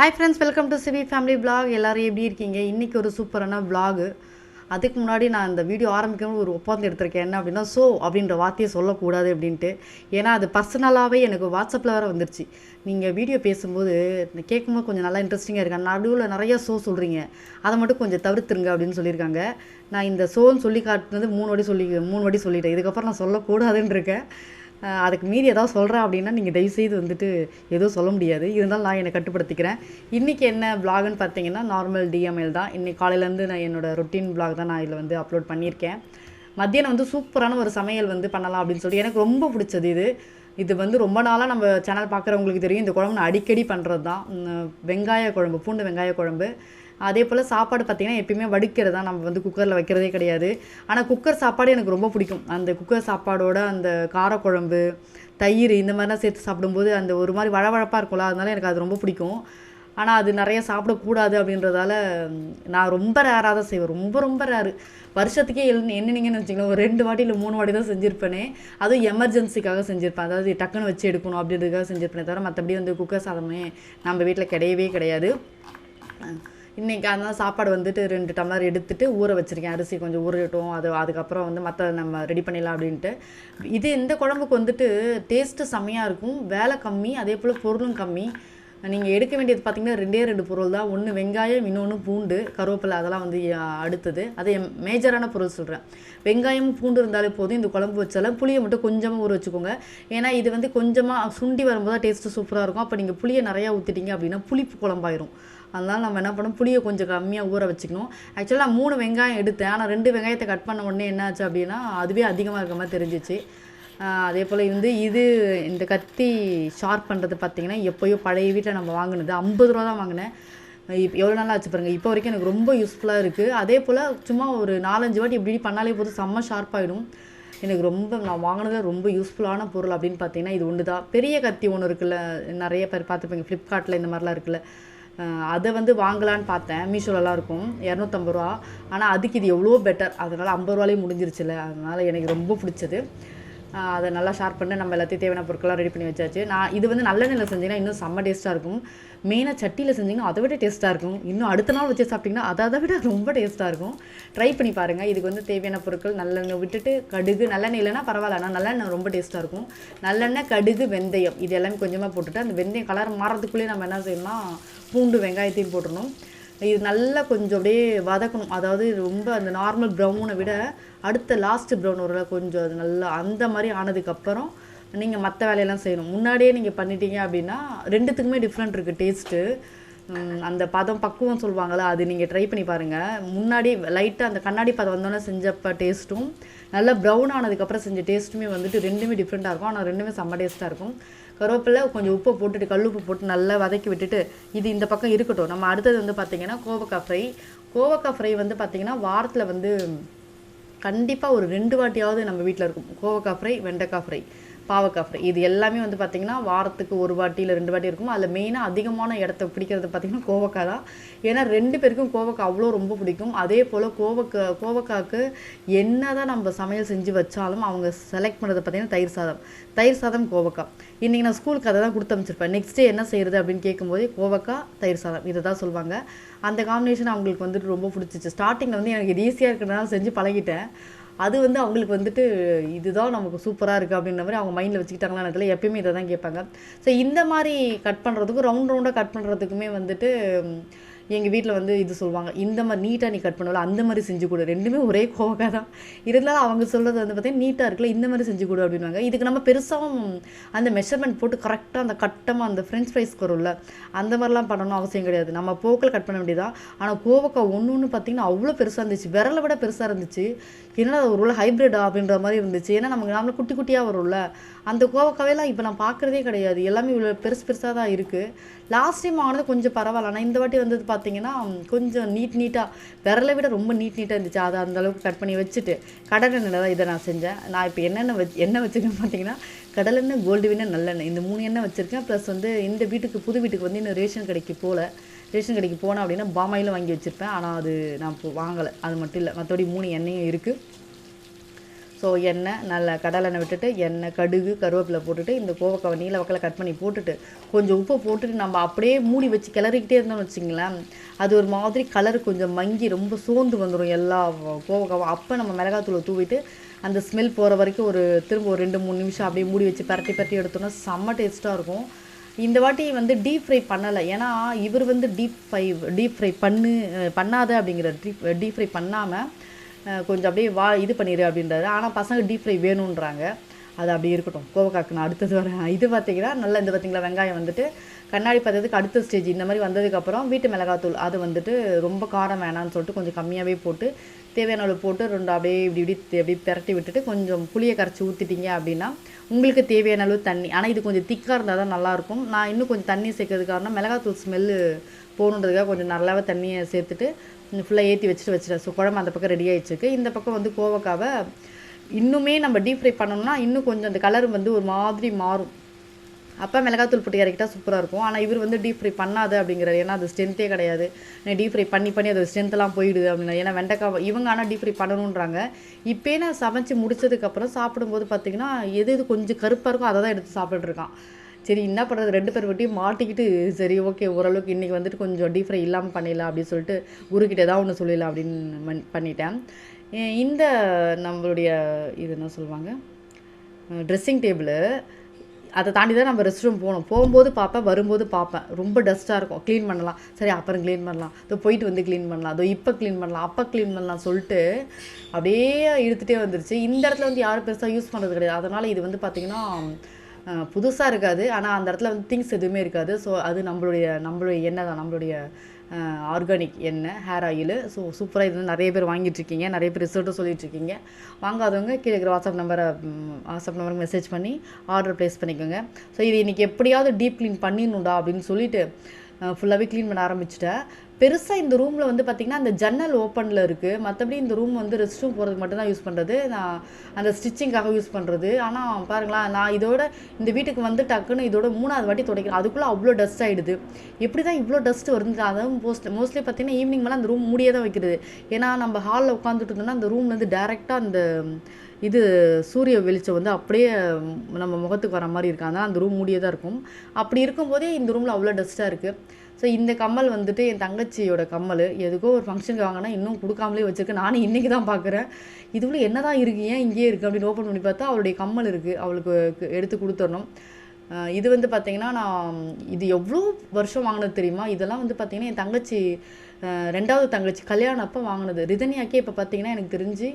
Hi friends welcome to Shivi family blog எல்லாரும் எப்படி இருக்கீங்க? இன்றைக்கி ஒரு சூப்பரான vlog. அதுக்கு முன்னாடி நான் இந்த வீடியோ ஆரம்பிக்கும்போது ஒரு ஒப்பந்தம் எடுத்திருக்கேன். என்ன அப்படின்னா ஸோ அப்படின்ற வார்த்தையை சொல்லக்கூடாது அப்படின்ட்டு. ஏன்னா அது பர்சனலாகவே எனக்கு வாட்ஸ்அப்பில் வேறு வந்துருச்சு. நீங்கள் வீடியோ பேசும்போது கேட்கும்போது கொஞ்சம் நல்லா இன்ட்ரெஸ்டிங்காக இருக்கா நடுவில் நிறைய ஷோ சொல்கிறீங்க அதை மட்டும் கொஞ்சம் தவிர்த்துருங்க அப்படின்னு சொல்லியிருக்காங்க. நான் இந்த ஷோன்னு சொல்லி காட்டுனது மூணு வாட்டி சொல்லி மூணு வாட்டி சொல்லிட்டேன். இதுக்கப்புறம் நான் சொல்லக்கூடாதுன்னு இருக்கேன். அதுக்கு மீறி ஏதாவது சொல்கிறேன் அப்படின்னா நீங்கள் தயவுசெய்து வந்துட்டு எதுவும் சொல்ல முடியாது. இருந்தாலும் நான் என்னை கட்டுப்படுத்திக்கிறேன். இன்றைக்கி என்ன பிளாக்னு பார்த்தீங்கன்னா நார்மல் டிஎம்எல் தான். இன்றைக்கி காலையிலேருந்து நான் என்னோடய ரொட்டீன் பிளாக் தான் நான் இதில் வந்து அப்லோட் பண்ணியிருக்கேன். மத்தியானம் வந்து சூப்பரான ஒரு சமையல் வந்து பண்ணலாம் அப்படின்னு சொல்லி எனக்கு ரொம்ப பிடிச்சது இது. இது வந்து ரொம்ப நாளாக நம்ம சேனல் பார்க்குறவங்களுக்கு தெரியும். இந்த குழம்பு நான் அடிக்கடி பண்ணுறது தான் வெங்காய குழம்பு பூண்டு வெங்காய குழம்பு. அதே போல் சாப்பாடு பார்த்திங்கன்னா எப்பயுமே வடிக்கிறது தான் நம்ம வந்து குக்கரில் வைக்கிறதே கிடையாது. ஆனால் குக்கர் சாப்பாடு எனக்கு ரொம்ப பிடிக்கும். அந்த குக்கர் சாப்பாடோட அந்த காரக்குழம்பு தயிர் இந்த மாதிரிலாம் சேர்த்து சாப்பிடும்போது அந்த ஒரு மாதிரி வழவழப்பாக இருக்கும்ல அதனால எனக்கு அது ரொம்ப பிடிக்கும். ஆனால் அது நிறைய சாப்பிடக்கூடாது அப்படின்றதால நான் ரொம்ப ரேராக தான் செய்வேன். ரொம்ப ரொம்ப ரேரு வருஷத்துக்கே எல் என்னனீங்கன்னு வச்சுங்களேன் ஒரு ரெண்டு வாட்டி இல்லை மூணு வாட்டி தான் செஞ்சுருப்பேனே. அதுவும் எமர்ஜென்சிக்காக செஞ்சுருப்பேன். அதாவது டக்குன்னு வச்சு எடுக்கணும் அப்படின்றதுக்காக செஞ்சுருப்பேனே தவிர மற்றபடி வந்து குக்கர் சாதமே நம்ம வீட்டில் கிடையவே கிடையாது. இன்றைக்கி அதனால் சாப்பாடு வந்துட்டு ரெண்டு டம்ளர் எடுத்துட்டு ஊற வச்சுருக்கேன். அரிசி கொஞ்சம் ஊறட்டும். அது அதுக்கப்புறம் வந்து மற்ற நம்ம ரெடி பண்ணிடலாம் அப்படின்ட்டு. இது இந்த குழம்புக்கு வந்துட்டு டேஸ்ட்டு செம்மையாக இருக்கும். வேலை கம்மி அதே போல் பொருளும் கம்மி. நீங்கள் எடுக்க வேண்டியது பார்த்திங்கன்னா ரெண்டே ரெண்டு பொருள் தான். ஒன்று வெங்காயம் இன்னொன்று பூண்டு கருவேப்பிலை அதெல்லாம் வந்து அடுத்தது. அது என் மேஜரான பொருள் சொல்கிறேன் வெங்காயம் பூண்டு இருந்தாலே போதும். இந்த குழம்பு வச்சாலும் புளியை மட்டும் கொஞ்சமாக ஊற வச்சுக்கோங்க. ஏன்னா இது வந்து கொஞ்சமாக சுண்டி வரும்போது தான் டேஸ்ட்டு சூப்பராக இருக்கும். அப்போ நீங்கள் புளியை நிறையா ஊற்றிட்டீங்க அப்படின்னா புளிப்பு குழம்பாயிரும். அதனால் நம்ம என்ன பண்ணோம் புளியை கொஞ்சம் கம்மியாக ஊற வச்சுக்கணும். ஆக்சுவலாக நான் மூணு வெங்காயம் எடுத்தேன். ஆனால் ரெண்டு வெங்காயத்தை கட் பண்ண உடனே என்னாச்சு அப்படின்னா அதுவே அதிகமாக இருக்க மாதிரி தெரிஞ்சிச்சு. அதே போல் வந்து இது இந்த கத்தி ஷார்ப் பண்ணுறது பார்த்திங்கன்னா எப்போயோ பழைய வீட்டில் நம்ம வாங்கினது. ஐம்பது ரூபா தான் வாங்கினேன். இப்போ எவ்வளோ நாளாக ஆச்சு பாருங்கள் இப்போ வரைக்கும் எனக்கு ரொம்ப யூஸ்ஃபுல்லாக இருக்குது அதே போல் சும்மா ஒரு நாலஞ்சு வாட்டி இப்படி பண்ணாலே போதும். செம்ம ஷார்ப்பாகிடும் எனக்கு ரொம்ப நான் வாங்கினதில் ரொம்ப யூஸ்ஃபுல்லான பொருள் அப்படின்னு பார்த்தீங்கன்னா இது ஒன்று தான் பெரிய கத்தி ஒன்று இருக்குல்ல நிறைய பேர் பார்த்துருப்பீங்க ஃப்ளிப்கார்ட்டில் இந்த மாதிரிலாம் இருக்குல்ல. அதை வந்து வாங்கலான்னு பார்த்தேன். மீஷோலலாம் இருக்கும். இரநூத்தம்பது ரூபா. ஆனால் அதுக்கு இது எவ்வளோ பெட்டர் அதனால் ஐம்பது ரூபாலே முடிஞ்சிருச்சுல அதனால் எனக்கு ரொம்ப பிடிச்சது. அதை நல்லா ஷார்ப் பண்ணி நம்ம எல்லாத்தையும் தேவையான பொருட்கள்லாம் ரெடி பண்ணி வச்சாச்சு. நான் இது வந்து நல்லெண்ணெயில் செஞ்சீங்கன்னா இன்னும் செம்ம டேஸ்ட்டாக இருக்கும். மெயினாக சட்டியில் செஞ்சீங்கன்னா அதை விட டேஸ்ட்டாக இருக்கும். இன்னும் அடுத்த நாள் வச்சு சாப்பிட்டிங்கன்னா அதை விட ரொம்ப டேஸ்ட்டாக இருக்கும். ட்ரை பண்ணி பாருங்கள் இதுக்கு வந்து தேவையான பொருட்கள் நல்லெண்ணெய் விட்டுட்டு கடுகு நல்லெண்ணெய் இல்லைன்னா பரவாயில்ல. ஆனால் நல்லெண்ணெய் ரொம்ப டேஸ்ட்டாக இருக்கும். நல்லெண்ணெய் கடுகு வெந்தயம் இது எல்லாமே கொஞ்சமாக போட்டுட்டு அந்த வெந்தயம் கலர் மாறதுக்குள்ளேயே நம்ம என்ன செய்யணும்னா பூண்டு வெங்காயத்தையும் போட்டுடணும். இது நல்லா கொஞ்சம் அப்படியே வதக்கணும். அதாவது ரொம்ப அந்த நார்மல் ப்ரௌனை விட அடுத்த லாஸ்ட் ப்ரௌன் ஒரு கொஞ்சம் அது நல்லா அந்த மாதிரி ஆனதுக்கப்புறம் நீங்கள் மற்ற வேலையெல்லாம் செய்யணும். முன்னாடியே நீங்கள் பண்ணிட்டீங்க அப்படின்னா ரெண்டுத்துக்குமே டிஃப்ரெண்ட் இருக்குது டேஸ்ட்டு அந்த பதம் பக்குவம் சொல்லுவாங்களா அது நீங்கள் ட்ரை பண்ணி பாருங்கள் முன்னாடி லைட்டாக அந்த கண்ணாடி பதம் வந்தோன்னே செஞ்சப்போ டேஸ்ட்டும் நல்லா ப்ரௌன் ஆனதுக்கப்புறம் செஞ்ச டேஸ்ட்டுமே வந்துட்டு ரெண்டுமே டிஃப்ரெண்ட்டாக இருக்கும். ஆனால் ரெண்டுமே செம்ம டேஸ்ட்டாக இருக்கும். கருவேப்பிலை கொஞ்சம் உப்பு போட்டுட்டு கல்லுப்பு போட்டு நல்லா வதக்கி விட்டுட்டு இது இந்த பக்கம் இருக்கட்டும். நம்ம அடுத்தது வந்து பார்த்திங்கன்னா கோவக்காய் ஃப்ரை. கோவக்காய் ஃப்ரை வந்து பார்த்திங்கன்னா வாரத்தில் வந்து கண்டிப்பாக ஒரு ரெண்டு வாட்டியாவது நம்ம வீட்டில் இருக்கும். கோவக்காய் ஃப்ரை வெண்டைக்காய் ஃப்ரை. பாவக்காய் ஃப்ரை. இது எல்லாமே வந்து பார்த்திங்கன்னா வாரத்துக்கு ஒரு வாட்டி இல்லை ரெண்டு வாட்டி இருக்கும்? அதில் மெயினாக அதிகமான இடத்த பிடிக்கிறது பார்த்திங்கன்னா கோவக்காய் தான். ஏன்னா ரெண்டு பேருக்கும் கோவக்காய் அவ்வளோ ரொம்ப பிடிக்கும். அதே போல் கோவக்காய் கோவக்காய்க்கு என்ன தான் நம்ம சமையல் செஞ்சு வச்சாலும் அவங்க செலக்ட் பண்ணுறது பார்த்திங்கன்னா தயிர் சாதம். தயிர் சாதம் கோவக்காய். இன்றைக்கி நான் ஸ்கூலுக்கு அதை தான் கொடுத்து அமைச்சிருப்பேன் நெக்ஸ்ட் டே என்ன செய்கிறது அப்படின்னு கேட்கும்போது கோவக்காய் தயிர் சாதம். இதை தான் சொல்லுவாங்க. அந்த காம்பினேஷன் அவங்களுக்கு வந்துட்டு ரொம்ப பிடிச்சிச்சு. ஸ்டார்டிங்கில் வந்து எனக்கு இது ஈஸியாக இருக்கிறதுனால செஞ்சு பழகிட்டேன். அது வந்து அவங்களுக்கு வந்துட்டு இதுதான் நமக்கு சூப்பராக இருக்குது அப்படின்ற மாதிரி அவங்க மைண்டில் வச்சுக்கிட்டாங்களான்னு இடத்துல எப்பயுமே இதை தான் கேட்பாங்க. ஸோ இந்த மாதிரி கட் பண்ணுறதுக்கும் ரவுண்ட் ரவுண்டாக கட் பண்ணுறதுக்குமே வந்துட்டு எங்கள் வீட்டில் வந்து இது சொல்லுவாங்க இந்த மாதிரி நீட்டாக நீ கட் பண்ணல அந்த மாதிரி செஞ்சு கொடு. ரெண்டுமே ஒரே கோவக்காக தான் இருந்தாலும் அவங்க சொல்கிறது வந்து பார்த்தீங்கன்னா நீட்டாக இருக்குல்ல இந்த மாதிரி செஞ்சு கொடு அப்படின்வாங்க இதுக்கு நம்ம பெருசாகவும் அந்த மெஷர்மெண்ட் போட்டு கரெக்டாக அந்த கட்டமாக அந்த ஃப்ரெஞ்ச் ஃப்ரைஸ்க்கு வரும்ல அந்த மாதிரிலாம் பண்ணணும் அவசியம் கிடையாது. நம்ம போக்கில் கட் பண்ண வேண்டியதான் ஆனால் கோவக்காய் ஒன்று ஒன்று பார்த்தீங்கன்னா அவ்வளோ பெருசாக இருந்துச்சு. விரலை விட பெருசாக இருந்துச்சு. என்னடா ஒரு உள்ள ஹைப்ரிடா அப்படின்ற மாதிரி இருந்துச்சு. ஏன்னா நமக்கு நாமளும் குட்டி குட்டியாக வரும்ல. அந்த கோவக்காவையெல்லாம் இப்போ நான் பார்க்குறதே கிடையாது. எல்லாமே இவ்வளோ பெருசு பெருசாக தான் இருக்குது லாஸ்ட் டைம் ஆனது கொஞ்சம் பரவாயில்ல. ஆனால் இந்த வாட்டி வந்தது பார்த்தீங்கன்னா கொஞ்சம் நீட் நீட்டாக விரலை விட ரொம்ப நீட் நீட்டாக இருந்துச்சு. அதை அந்த அளவுக்கு கட் பண்ணி வச்சுட்டு கடலெண்ணெயில் தான் இதை நான் செஞ்சேன். நான் இப்போ என்னென்ன வச்சு என்ன வச்சுருக்கேன்னு பார்த்தீங்கன்னா கடலெண்ணெய் கோல்டு வினர் நல்லெண்ணெய் இந்த மூணு எண்ணெய் வச்சுருக்கேன். ப்ளஸ் வந்து இந்த வீட்டுக்கு புது வீட்டுக்கு வந்து இன்னும் ரேஷன் கடைக்கு போகல ரேஷன் கடைக்கு போனேன் அப்படின்னா பாமாயிலும் வாங்கி வச்சுருப்பேன். ஆனால் அது நான் இப்போ வாங்கலை. அது மட்டும் இல்லை. மற்றபடி மூணு எண்ணெயும் இருக்குது ஸோ எண்ணெய் நல்லா கடலெண்ணெய் விட்டுட்டு எண்ணெய் கடுகு கருவேப்பிலை போட்டுட்டு இந்த கோவக்காவை நீல வக்கலை கட் பண்ணி போட்டுட்டு கொஞ்சம் உப்பு போட்டுட்டு நம்ம அப்படியே மூடி வச்சு கிளறிக்கிட்டே இருந்தோம்னு வச்சிங்களேன் அது ஒரு மாதிரி கலர் கொஞ்சம் மங்கி ரொம்ப சோர்ந்து வந்துடும் எல்லா கோவக்காவும். அப்போ நம்ம மிளகாத்தூளை தூவிட்டு அந்த ஸ்மெல் போகிற வரைக்கும் ஒரு திரும்ப ஒரு ரெண்டு மூணு நிமிஷம் அப்படியே மூடி வச்சு பரட்டி பரட்டி எடுத்தோம்னா செம்ம டேஸ்ட்டாக இருக்கும். இந்த வாட்டி வந்து டீப் ஃப்ரை பண்ணலை. ஏன்னா இவர் வந்து டீப் ஃப்ரை டீப் ஃப்ரை பண்ணு பண்ணாத அப்படிங்கிற டீப் டீப் ஃப்ரை பண்ணாமல் கொஞ்சம் அப்படியே வா இது பண்ணிடு அப்படின்றாரு. ஆனால் பசங்க டீப் ஃப்ரை வேணுன்றாங்க அது அப்படி இருக்கட்டும். கோவக்காக்கு நான் அடுத்தது வரேன். இது பார்த்தீங்கன்னா நல்லா இந்த பார்த்தீங்களா வெங்காயம் வந்துட்டு கண்ணாடி பார்த்ததுக்கு அடுத்த ஸ்டேஜ் இந்த மாதிரி வந்ததுக்கப்புறம் வீட்டு மிளகாத்தூள் அது வந்துட்டு ரொம்ப காரம் வேணான்னு சொல்லிட்டு கொஞ்சம் கம்மியாகவே போட்டு தேவையான அளவு போட்டு ரெண்டு அப்படியே இப்படி இப்படி அப்படியே பிரட்டி விட்டுட்டு கொஞ்சம் புளியை கரைச்சி ஊற்றிட்டீங்க அப்படின்னா உங்களுக்கு தேவையான அளவு தண்ணி. ஆனால் இது கொஞ்சம் திக்காக இருந்தால் தான் நல்லாயிருக்கும். நான் இன்னும் கொஞ்சம் தண்ணி சேர்க்கறது காரணம் மிளகாத்தூள் ஸ்மெல்லு போகணுன்றதுக்காக கொஞ்சம் நல்லாவே தண்ணியை சேர்த்துட்டு ஃபுல்லாக ஏற்றி வச்சுட்டு வச்சுட்டேன் ஸோ குழம்பு அந்த பக்கம் ரெடி ஆகிடுச்சிருக்கு இந்த பக்கம் வந்து கோவக்காவை இன்னுமே நம்ம டீப் ஃப்ரை பண்ணோம்னா இன்னும் கொஞ்சம் அந்த கலர் வந்து ஒரு மாதிரி மாறும். அப்போ மிளகாத்தூள் போட்டு இறக்கிட்டா சூப்பராக இருக்கும். ஆனால் இவர் வந்து டீப் ஃப்ரை பண்ணாது அப்படிங்கிறாரு. ஏன்னா அது ஸ்ட்ரென்த்தே கிடையாது. டீப் ஃப்ரை பண்ணி பண்ணி அது ஸ்ட்ரென்த்தெல்லாம் போயிடுது அப்படின்னா. ஏன்னா வெண்டைக்காய் இவங்க ஆனால் டீப் ஃப்ரை பண்ணணுன்றாங்க இப்போயே நான் சமைச்சு முடிச்சதுக்கப்புறம் சாப்பிடும்போது பார்த்திங்கன்னா எது எது கொஞ்சம் கருப்பாக இருக்கோ அதை தான் எடுத்து சாப்பிட்ருக்கான் சரி என்ன பண்ணுறது ரெண்டு பேர் வட்டியும் மாட்டிக்கிட்டு சரி ஓகே ஓரளவுக்கு இன்றைக்கி வந்துட்டு கொஞ்சம் டீப் ஃப்ரை இல்லாமல் பண்ணிடலாம் அப்படின்னு சொல்லிட்டு குருக்கிட்ட ஏதாவது ஒன்று சொல்லிடலாம் அப்படின்னு பண்ணிட்டேன். இந்த நம்மளுடைய இது என்ன சொல்லுவாங்க? ட்ரெஸ்ஸிங் டேபிள் அதை தாண்டி தான் நம்ம ரெஸ்ட் ரூம் போகணும். போகும்போது பார்ப்பேன் வரும்போது பார்ப்பேன். ரொம்ப டஸ்ட்டாக இருக்கும். க்ளீன் பண்ணலாம். சரி அப்புறம் க்ளீன் பண்ணலாம். இதோ போயிட்டு வந்து க்ளீன் பண்ணலாம். அதோ இப்போ க்ளீன் பண்ணலாம். அப்போ க்ளீன் பண்ணலாம் சொல்லிட்டு அப்படியே இழுத்துகிட்டே வந்துருச்சு. இந்த இடத்துல வந்து யாரும் பெருசாக யூஸ் பண்ணுறது கிடையாது. அதனால் இது வந்து பார்த்திங்கன்னா புதுசாக இருக்காது. ஆனால் அந்த இடத்துல வந்து திங்ஸ் எதுவுமே இருக்காது. ஸோ அது நம்மளுடைய நம்மளுடைய எண்ணெய் தான். நம்மளுடைய ஆர்கானிக் எண்ணெய் ஹேர் ஆயில் ஸோ சூப்பராக இது வந்து நிறைய பேர் வாங்கிட்டு இருக்கீங்க. நிறைய பேர் ரிசல்ட்டும் சொல்லிகிட்ருக்கீங்க வாங்காதவங்க கீழே இருக்கிற வாட்ஸ்அப் நம்பரை வாட்ஸ்அப் நம்பருக்கு மெசேஜ் பண்ணி ஆர்டர் ப்ளேஸ் பண்ணிக்கோங்க. ஸோ இது இன்றைக்கி எப்படியாவது டீப் க்ளீன் பண்ணிடணும்டா அப்படின்னு சொல்லிட்டு ஃபுல்லாகவே க்ளீன் பண்ண ஆரம்பிச்சிட்டேன். பெருசாக இந்த ரூமில் வந்து பார்த்திங்கன்னா அந்த ஜன்னல் ஓப்பனில் இருக்குது மற்றபடி இந்த ரூம் வந்து ரெஸ்ட் ரூம் போகிறதுக்கு மட்டும்தான் யூஸ் பண்ணுறது நான் அந்த ஸ்டிச்சிங்காக யூஸ் பண்ணுறது ஆனால் பாருங்களேன் நான் இதோட இந்த வீட்டுக்கு வந்து டக்குன்னு இதோட மூணாவது வாட்டி துடைக்கிறேன். அதுக்குள்ளே அவ்வளோ டஸ்ட் ஆகிடுது எப்படி தான் இவ்வளோ டஸ்ட் வருது? அதாவது மோஸ்ட் மோஸ்ட்லி பார்த்தீங்கன்னா ஈவினிங் மேலே அந்த ரூம் மூடியே தான் வைக்கிறது. ஏன்னா நம்ம ஹாலில் உட்காந்துட்டு இருந்தோம்னா அந்த ரூம்லேருந்து டேரெக்டாக அந்த இது சூரிய வெளிச்சம் வந்து அப்படியே நம்ம முகத்துக்கு வர மாதிரி இருக்கு. அதனால் அந்த ரூம் மூடியே தான் இருக்கும். அப்படி இருக்கும்போதே இந்த ரூமில் அவ்வளோ டஸ்ட்டாக இருக்குது ஸோ இந்த கம்மல் வந்துட்டு என் தங்கச்சியோட கம்மல். எதுக்கோ ஒரு ஃபங்க்ஷனுக்கு வாங்கினா இன்னும் கொடுக்காமலே வச்சுருக்கேன் நானும் இன்றைக்கி தான் பார்க்குறேன் இதுக்குள்ள என்ன தான் இருக்குது ஏன் இங்கேயே இருக்குது அப்படின்னு ஓப்பன் பண்ணி பார்த்தா அவளுடைய கம்மல் இருக்குது அவளுக்கு எடுத்து கொடுத்துடணும். இது வந்து பார்த்திங்கன்னா நான் இது எவ்வளோ வருஷம் வாங்கினது தெரியுமா? இதெல்லாம் வந்து பார்த்திங்கன்னா என் தங்கச்சி ரெண்டாவது தங்கச்சி கல்யாணம் அப்போ வாங்கினது. ரிதனியாக்கே இப்போ பார்த்திங்கன்னா எனக்கு தெரிஞ்சு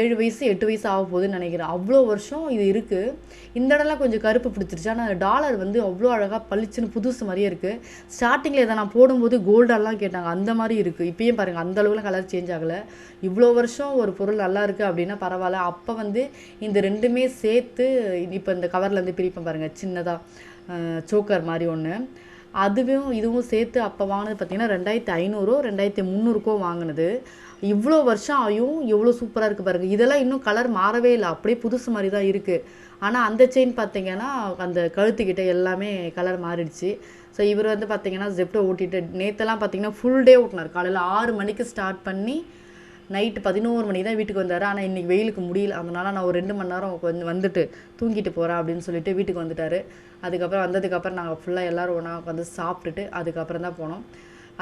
ஏழு வயசு எட்டு வயசு ஆக போகுதுன்னு நினைக்கிறேன். அவ்வளோ வருஷம் இது இருக்குது இந்த இடம்லாம் கொஞ்சம் கருப்பு பிடிச்சிருச்சு. ஆனால் டாலர் வந்து அவ்வளோ அழகாக பளிச்சுன்னு புதுசு மாதிரியே இருக்குது ஸ்டார்டிங்கில் இதை நான் போடும்போது கோல்டெல்லாம் கேட்டாங்க. அந்த மாதிரி இருக்குது இப்பயும் பாருங்கள் அந்த அளவுக்கு கலர் சேஞ்ச் ஆகலை. இவ்வளோ வருஷம் ஒரு பொருள் நல்லா இருக்குது அப்படின்னா பரவாயில்ல. அப்போ வந்து இந்த ரெண்டுமே சேர்த்து இப்போ இந்த கவர்லேருந்து பிரிப்பேன் பாருங்கள் சின்னதாக சோக்கர் மாதிரி ஒன்று அதுவும் இதுவும் சேர்த்து அப்போ வாங்கினது பார்த்தீங்கன்னா ரெண்டாயிரத்தி ஐநூறோ ரெண்டாயிரத்தி முந்நூறுக்கோ வாங்கினது. இவ்வளோ வருஷம் ஆயும் எவ்வளோ சூப்பராக இருக்குது பாருங்கள் இதெல்லாம் இன்னும் கலர் மாறவே இல்லை. அப்படியே புதுசு மாதிரி தான் இருக்குது ஆனால் அந்த செயின் பார்த்தீங்கன்னா அந்த கழுத்துக்கிட்ட எல்லாமே கலர் மாறிடுச்சு. ஸோ இவர் வந்து பார்த்தீங்கன்னா ஜெப்டோ ஓட்டிட்டு நேற்றெல்லாம் பார்த்தீங்கன்னா ஃபுல் டே ஓட்டினார். காலையில் ஆறு மணிக்கு ஸ்டார்ட் பண்ணி நைட்டு பதினோரு மணி தான் வீட்டுக்கு வந்தார். ஆனால் இன்றைக்கி வெயிலுக்கு முடியல. அதனால நான் ஒரு ரெண்டு மணி நேரம் கொஞ்சம் வந்துட்டு தூங்கிட்டு போகிறேன் அப்படின்னு சொல்லிட்டு வீட்டுக்கு வந்துட்டார். அதுக்கப்புறம் வந்ததுக்கப்புறம் நாங்கள் ஃபுல்லாக எல்லோரும் ஒன்றா உட்காந்து சாப்பிட்டுட்டு அதுக்கப்புறம் தான் போனோம்.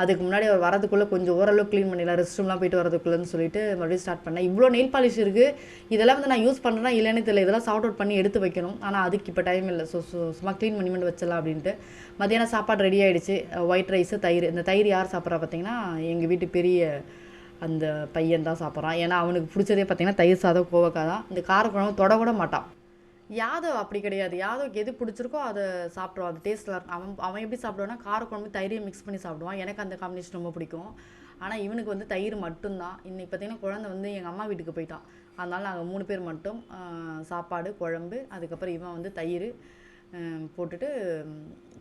அதுக்கு முன்னாடி அவர் வரதுக்குள்ளே கொஞ்சம் ஓரளவு க்ளீன் பண்ணிடலாம் ரெஸ்ட் ரூம்லாம் போயிட்டு வரதுக்குள்ளேன்னு சொல்லிட்டு மறுபடியும் ஸ்டார்ட் பண்ணேன். இவ்வளோ நெயில் பாலிஷ் இருக்குது இதெல்லாம் வந்து நான் யூஸ் பண்ணுறேன்னா இல்லைன்னு தெரியல. இதெல்லாம் சார்ட் அவுட் பண்ணி எடுத்து வைக்கணும். ஆனால் அதுக்கு இப்போ டைம் இல்லை. ஸோ சும்மா க்ளீன் பண்ணி மட்டும் வச்சிடலாம் அப்படின்ட்டு. மத்தியானம் சாப்பாடு ரெடி ஆகிடுச்சு ஒயிட் ரைஸு தயிர். இந்த தயிர் யார் சாப்பிட்றா பார்த்தீங்கன்னா எங்கள் வீட்டு பெரிய அந்த பையன் தான் சாப்பிட்றான். ஏன்னா அவனுக்கு பிடிச்சதே பார்த்தீங்கன்னா தயிர் சாதம் கோவக்காய் தான். இந்த காரக்குழம்பு தொட கூட மாட்டான். யாதவ் அப்படி கிடையாது. யாதவுக்கு எது பிடிச்சிருக்கோ அதை சாப்பிடுவான் அது டேஸ்ட்டில் இருக்கும் அவன் அவன் எப்படி சாப்பிடுவான்னா காரக்குழம்பு தயிரையும் மிக்ஸ் பண்ணி சாப்பிடுவான். எனக்கு அந்த காம்பினேஷன் ரொம்ப பிடிக்கும். ஆனால் இவனுக்கு வந்து தயிர் மட்டும்தான். இன்னைக்கு பார்த்தீங்கன்னா குழந்தை வந்து எங்கள் அம்மா வீட்டுக்கு போயிட்டான். அதனால் நாங்கள் மூணு பேர் மட்டும் சாப்பாடு குழம்பு அதுக்கப்புறம் இவன் வந்து தயிர் போட்டுட்டு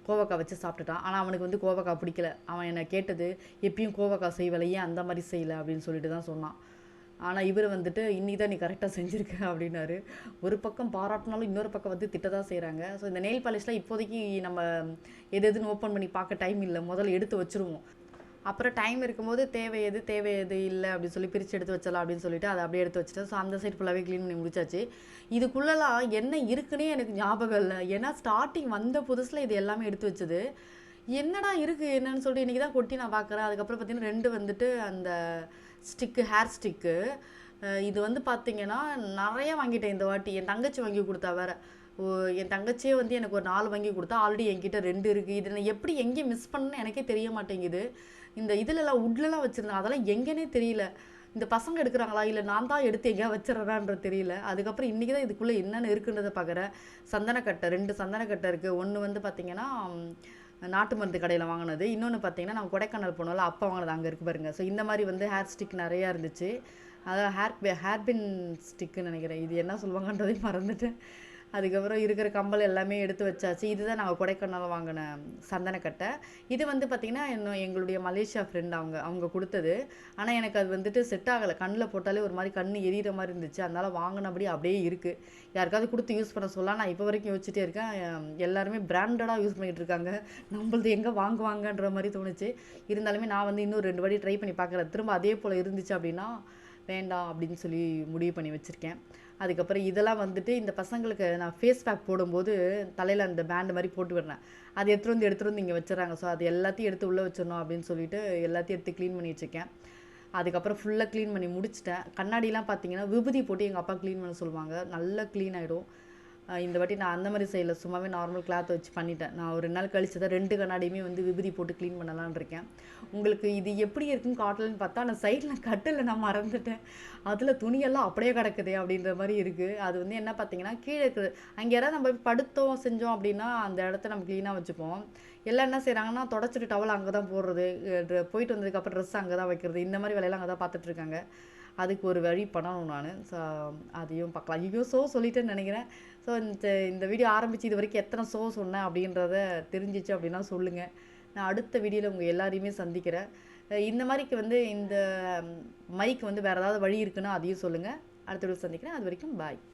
கோவக்காய் வச்சு சாப்பிட்டுட்டான். ஆனால் அவனுக்கு வந்து கோவக்காய் பிடிக்கல. அவன் என்னை கேட்டது எப்பயும் கோவக்காய் செய்வலை ஏன் அந்த மாதிரி செய்யலை அப்படின்னு சொல்லிட்டு தான் சொன்னான். ஆனால் இவர் வந்துட்டு இன்றைக்கி தான் நீ கரெக்டாக செஞ்சுருக்க அப்படின்னாரு. ஒரு பக்கம் பாராட்டினாலும் இன்னொரு பக்கம் வந்து திட்ட தான் செய்கிறாங்க ஸோ இந்த நெயில் பாலிஷ்லாம் இப்போதைக்கு நம்ம எது எதுன்னு ஓப்பன் பண்ணி பார்க்க டைம் இல்லை. முதல்ல எடுத்து வச்சுருவோம். அப்புறம் டைம் இருக்கும்போது தேவை எது தேவை எது இல்லை அப்படின்னு சொல்லி பிரித்து எடுத்து வச்சலாம் அப்படின்னு சொல்லிட்டு அதை அப்படியே எடுத்து வச்சுட்டேன். ஸோ அந்த சைடு ஃபுல்லாகவே க்ளீன் பண்ணி முடிச்சாச்சு. இதுக்குள்ளெல்லாம் என்ன இருக்குன்னே எனக்கு ஞாபகம் இல்லை. ஏன்னா ஸ்டார்டிங் வந்த புதுசில் இது எல்லாமே எடுத்து வச்சது. என்னடா இருக்குது என்னன்னு சொல்லிட்டு இன்றைக்கி தான் கொட்டி நான் பார்க்குறேன். அதுக்கப்புறம் பார்த்தீங்கன்னா ரெண்டு வந்துட்டு அந்த ஸ்டிக்கு ஹேர் ஸ்டிக்கு. இது வந்து பார்த்தீங்கன்னா நிறைய வாங்கிட்டேன் இந்த வாட்டி. என் தங்கச்சி வாங்கி கொடுத்தா வேற. ஓ, என் தங்கச்சியே வந்து எனக்கு ஒரு நாலு வாங்கி கொடுத்தா ஆல்ரெடி என்கிட்ட ரெண்டு இருக்குது இது நான் எப்படி எங்கே மிஸ் பண்ணேன்னு எனக்கே தெரிய மாட்டேங்குது. இந்த இதுலலாம் உட்லலாம் வச்சுருந்தேன் அதெல்லாம் எங்கேனே தெரியல. இந்த பசங்க எடுக்கிறாங்களா? இல்லை நான் தான் எடுத்து எங்கேயா வச்சிடறான்ற தெரியல. அதுக்கப்புறம் இன்றைக்கி தான் இதுக்குள்ளே என்னென்ன இருக்குன்றதை பார்க்குறேன் சந்தனக்கட்டை ரெண்டு சந்தனக்கட்டை இருக்குது ஒன்று வந்து பார்த்திங்கன்னா நாட்டு மருந்து கடையில் வாங்கினது. இன்னொன்று பார்த்தீங்கன்னா நான் கொடைக்கானல் போனோம்ல அப்போ வாங்கினது அங்கே இருக்கு பாருங்கள் ஸோ இந்த மாதிரி வந்து ஹேர் ஸ்டிக் நிறையா இருந்துச்சு. அதாவது ஹேர் ஹேர்பின் ஸ்டிக்குன்னு நினைக்கிறேன். இது என்ன சொல்லுவாங்கன்றதையும் மறந்துட்டேன். அதுக்கப்புறம் இருக்கிற கம்பல் எல்லாமே எடுத்து வச்சாச்சு. இதுதான் நாங்கள் கொடைக்கானல் வாங்கின சந்தனக்கட்டை இது வந்து பார்த்திங்கன்னா இன்னும் எங்களுடைய மலேசியா ஃப்ரெண்ட் அவங்க அவங்க கொடுத்தது. ஆனால் எனக்கு அது வந்துட்டு செட் ஆகலை. கண்ணில் போட்டாலே ஒரு மாதிரி கண் எரியிற மாதிரி இருந்துச்சு. அதனால் வாங்கினபடி அப்படியே இருக்குது யாருக்காவது கொடுத்து யூஸ் பண்ண சொல்லலாம். நான் இப்போ வரைக்கும் யோசிச்சுட்டே இருக்கேன். எல்லாருமே பிராண்டடாக யூஸ் பண்ணிகிட்டு இருக்காங்க. நம்மளது எங்கே வாங்குவாங்கன்ற மாதிரி தோணுச்சு. இருந்தாலுமே நான் வந்து இன்னும் ரெண்டு வாட்டி ட்ரை பண்ணி பார்க்குறேன் திரும்ப அதே போல் இருந்துச்சு அப்படின்னா வேண்டாம் அப்படின்னு சொல்லி முடிவு பண்ணி வச்சுருக்கேன். அதுக்கப்புறம் இதெல்லாம் வந்துட்டு இந்த பசங்களுக்கு நான் ஃபேஸ் பேக் போடும்போது தலையில் அந்த பேண்டு மாதிரி போட்டு விடுறேன். அது எடுத்துகிட்டு வந்து எடுத்துகிட்டு வந்து இங்கே வச்சுறாங்க ஸோ அது எல்லாத்தையும் எடுத்து உள்ளே வச்சிடணும் அப்படின்னு சொல்லிட்டு எல்லாத்தையும் எடுத்து க்ளீன் பண்ணி வச்சுருக்கேன். அதுக்கப்புறம் ஃபுல்லாக க்ளீன் பண்ணி முடிச்சிட்டேன். கண்ணாடிலாம் பார்த்தீங்கன்னா விபூதி போட்டு எங்கள் அப்பா க்ளீன் பண்ண சொல்லுவாங்க. நல்லா க்ளீன் ஆகிடும் இந்த வாட்டி நான் அந்த மாதிரி செய்யலை. சும்மாவே நார்மல் கிளாத் வச்சு பண்ணிட்டேன். நான் ஒரு ரெண்டு நாள் கழிச்சு தான் ரெண்டு கண்ணாடியுமே வந்து விபதி போட்டு க்ளீன் பண்ணலான் இருக்கேன். உங்களுக்கு இது எப்படி இருக்குன்னு காட்டலன்னு பார்த்தா நான் சைடில் கட்டில் நான் மறந்துட்டேன். அதில் துணியெல்லாம் அப்படியே கிடக்குதே அப்படின்ற மாதிரி இருக்குது அது வந்து என்ன பார்த்தீங்கன்னா கீழே இருக்குது அங்கே யாராவது நம்ம போய் படுத்தோம் செஞ்சோம் அப்படின்னா அந்த இடத்த நம்ம க்ளீனாக வச்சுப்போம். எல்லாம் என்ன செய்கிறாங்கன்னா தொடச்சிட்டு டவல் அங்கே தான் போடுறது போயிட்டு வந்ததுக்கப்புறம் ட்ரெஸ் அங்கே தான் வைக்கிறது. இந்த மாதிரி வேலையெல்லாம் அங்கே தான் பார்த்துட்ருக்காங்க அதுக்கு ஒரு வழி பண்ணணும் நான். ஸோ அதையும் பார்க்கலாம். ஐயோ ஷோ சொல்லிட்டேன்னு நினைக்கிறேன். ஸோ இந்த இந்த வீடியோ ஆரம்பித்து இது வரைக்கும் எத்தனை ஷோ சொன்னேன் அப்படின்றத தெரிஞ்சிச்சு அப்படின்னா சொல்லுங்கள் நான் அடுத்த வீடியோவில் உங்கள் எல்லாரையுமே சந்திக்கிறேன். இந்த மாதிரிக்கு வந்து இந்த மைக் வந்து வேறு ஏதாவது வழி இருக்குன்னா அதையும் சொல்லுங்கள் அடுத்த வீடியோ சந்திக்கிறேன். அது வரைக்கும் பாய்